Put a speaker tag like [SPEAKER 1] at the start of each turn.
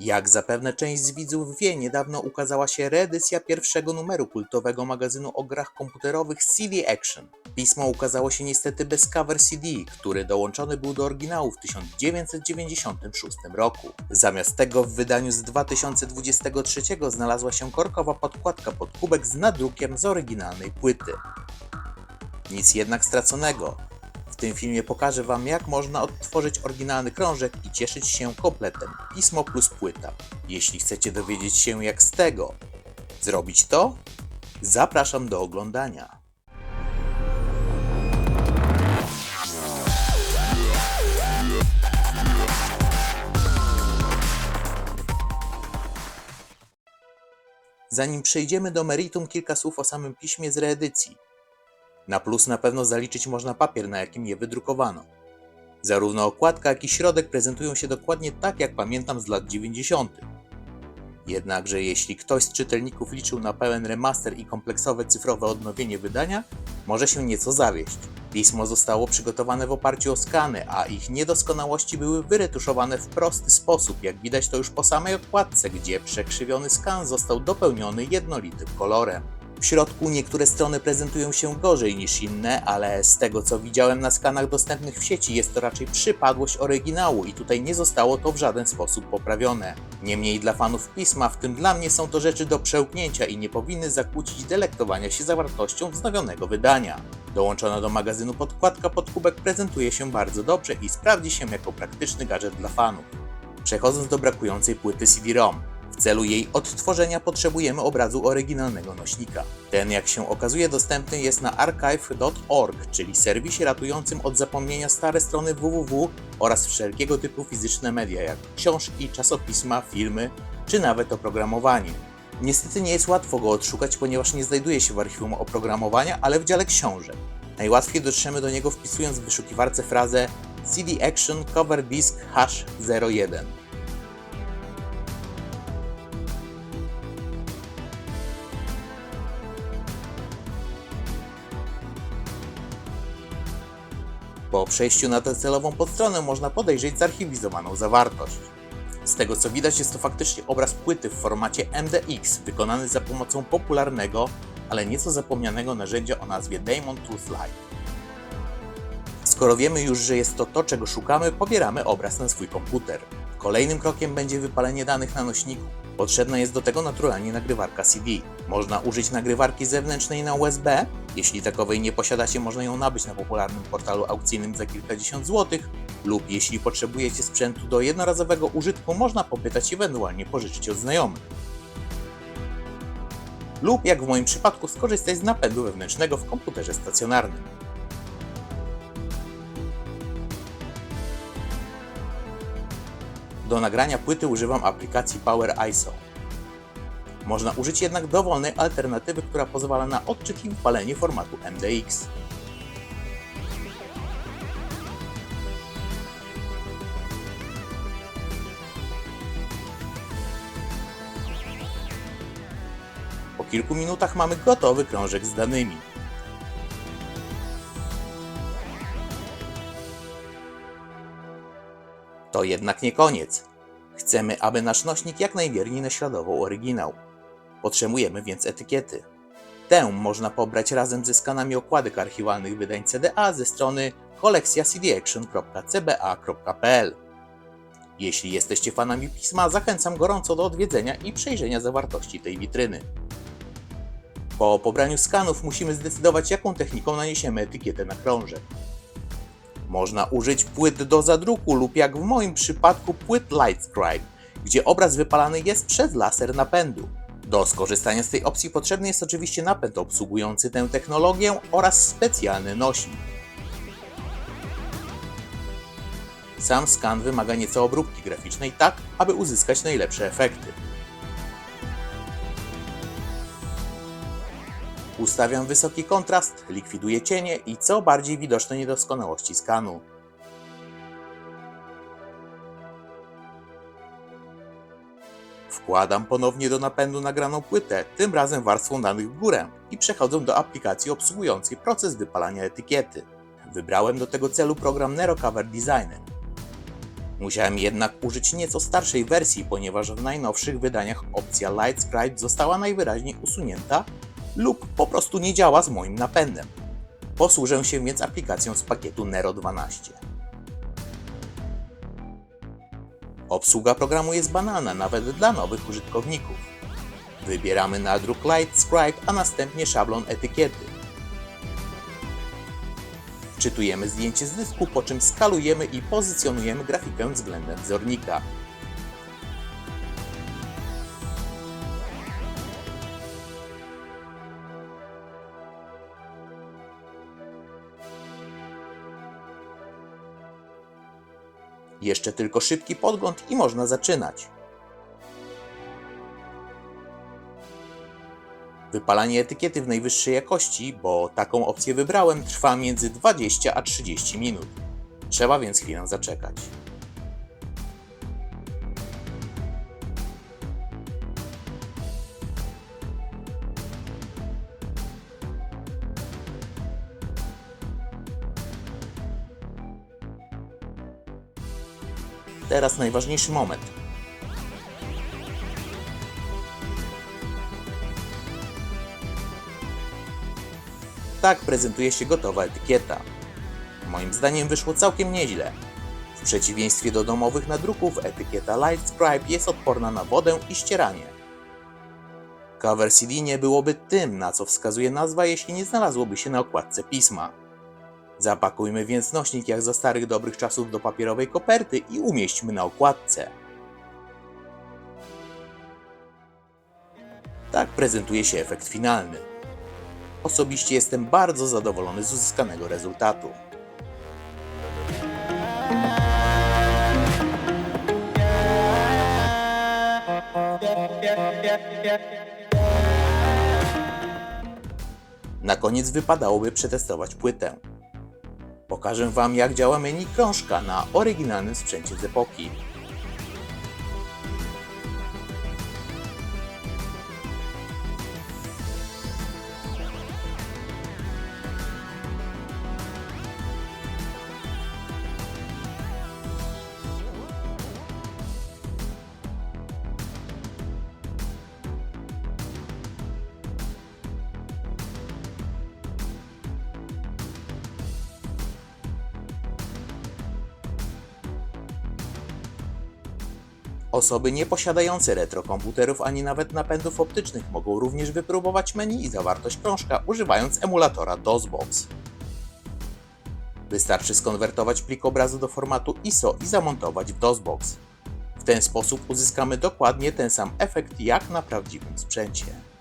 [SPEAKER 1] Jak zapewne część z widzów wie, niedawno ukazała się reedycja pierwszego numeru kultowego magazynu o grach komputerowych CD Action. Pismo ukazało się niestety bez cover CD, który dołączony był do oryginału w 1996 roku. Zamiast tego w wydaniu z 2023 znalazła się korkowa podkładka pod kubek z nadrukiem z oryginalnej płyty. Nic jednak straconego. Tym filmie pokażę Wam, jak można odtworzyć oryginalny krążek i cieszyć się kompletem pismo plus płyta. Jeśli chcecie dowiedzieć się, jak z tego zrobić to, zapraszam do oglądania. Zanim przejdziemy do meritum, kilka słów o samym piśmie z reedycji. Na plus na pewno zaliczyć można papier, na jakim je wydrukowano. Zarówno okładka, jak i środek prezentują się dokładnie tak, jak pamiętam z lat 90. Jednakże jeśli ktoś z czytelników liczył na pełen remaster i kompleksowe cyfrowe odnowienie wydania, może się nieco zawieść. Pismo zostało przygotowane w oparciu o skany, a ich niedoskonałości były wyretuszowane w prosty sposób, jak widać to już po samej okładce, gdzie przekrzywiony skan został dopełniony jednolitym kolorem. W środku niektóre strony prezentują się gorzej niż inne, ale z tego co widziałem na skanach dostępnych w sieci jest to raczej przypadłość oryginału i tutaj nie zostało to w żaden sposób poprawione. Niemniej dla fanów pisma, w tym dla mnie są to rzeczy do przełknięcia i nie powinny zakłócić delektowania się zawartością wznowionego wydania. Dołączona do magazynu podkładka pod kubek prezentuje się bardzo dobrze i sprawdzi się jako praktyczny gadżet dla fanów. Przechodząc do brakującej płyty CD-ROM. W celu jej odtworzenia potrzebujemy obrazu oryginalnego nośnika. Ten, jak się okazuje, dostępny jest na archive.org, czyli serwisie ratującym od zapomnienia stare strony www oraz wszelkiego typu fizyczne media, jak książki, czasopisma, filmy czy nawet oprogramowanie. Niestety nie jest łatwo go odszukać, ponieważ nie znajduje się w archiwum oprogramowania, ale w dziale książek. Najłatwiej dotrzemy do niego wpisując w wyszukiwarce frazę CD Action Cover Disk Hash 01. Po przejściu na tę celową podstronę można podejrzeć zarchiwizowaną zawartość. Z tego co widać jest to faktycznie obraz płyty w formacie MDX wykonany za pomocą popularnego, ale nieco zapomnianego narzędzia o nazwie Damon Tooth Light. Skoro wiemy już, że jest to to, czego szukamy, pobieramy obraz na swój komputer. Kolejnym krokiem będzie wypalenie danych na nośniku. Potrzebna jest do tego naturalnie nagrywarka CD. Można użyć nagrywarki zewnętrznej na USB. Jeśli takowej nie posiadacie, można ją nabyć na popularnym portalu aukcyjnym za kilkadziesiąt złotych, lub jeśli potrzebujecie sprzętu do jednorazowego użytku, można popytać i ewentualnie pożyczyć od znajomych. Lub jak w moim przypadku, skorzystać z napędu wewnętrznego w komputerze stacjonarnym. Do nagrania płyty używam aplikacji Power ISO. Można użyć jednak dowolnej alternatywy, która pozwala na odczyt i wypalenie formatu MDX. Po kilku minutach mamy gotowy krążek z danymi. To jednak nie koniec. Chcemy, aby nasz nośnik jak najwierniej naśladował oryginał. Potrzebujemy więc etykiety. Tę można pobrać razem ze skanami okładek archiwalnych wydań CDA ze strony kolekcjacdaction.cba.pl. Jeśli jesteście fanami pisma, zachęcam gorąco do odwiedzenia i przejrzenia zawartości tej witryny. Po pobraniu skanów musimy zdecydować, jaką techniką naniesiemy etykietę na krążek. Można użyć płyt do zadruku lub jak w moim przypadku płyt Lightscribe, gdzie obraz wypalany jest przez laser napędu. Do skorzystania z tej opcji potrzebny jest oczywiście napęd obsługujący tę technologię oraz specjalny nośnik. Sam skan wymaga nieco obróbki graficznej tak, aby uzyskać najlepsze efekty. Ustawiam wysoki kontrast, likwiduję cienie i co bardziej widoczne niedoskonałości skanu. Wkładam ponownie do napędu nagraną płytę, tym razem warstwą danych w górę i przechodzę do aplikacji obsługującej proces wypalania etykiety. Wybrałem do tego celu program Nero Cover Designer. Musiałem jednak użyć nieco starszej wersji, ponieważ w najnowszych wydaniach opcja Light Scribe została najwyraźniej usunięta lub po prostu nie działa z moim napędem. Posłużę się więc aplikacją z pakietu Nero 12. Obsługa programu jest banalna nawet dla nowych użytkowników. Wybieramy nadruk Light Scribe, a następnie szablon etykiety. Wczytujemy zdjęcie z dysku, po czym skalujemy i pozycjonujemy grafikę względem wzornika. Jeszcze tylko szybki podgląd i można zaczynać. Wypalanie etykiety w najwyższej jakości, bo taką opcję wybrałem, trwa między 20 a 30 minut. Trzeba więc chwilę zaczekać. Teraz najważniejszy moment. Tak prezentuje się gotowa etykieta. Moim zdaniem wyszło całkiem nieźle. W przeciwieństwie do domowych nadruków, etykieta Light Scribe jest odporna na wodę i ścieranie. Cover CD nie byłoby tym, na co wskazuje nazwa, jeśli nie znalazłoby się na okładce pisma. Zapakujmy więc nośnik jak za starych dobrych czasów do papierowej koperty i umieśćmy na okładce. Tak prezentuje się efekt finalny. Osobiście jestem bardzo zadowolony z uzyskanego rezultatu. Na koniec wypadałoby przetestować płytę. Pokażę Wam jak działa menu krążka na oryginalnym sprzęcie z epoki. Osoby nieposiadające retrokomputerów ani nawet napędów optycznych mogą również wypróbować menu i zawartość krążka używając emulatora DOSBox. Wystarczy skonwertować plik obrazu do formatu ISO i zamontować w DOSBox. W ten sposób uzyskamy dokładnie ten sam efekt jak na prawdziwym sprzęcie.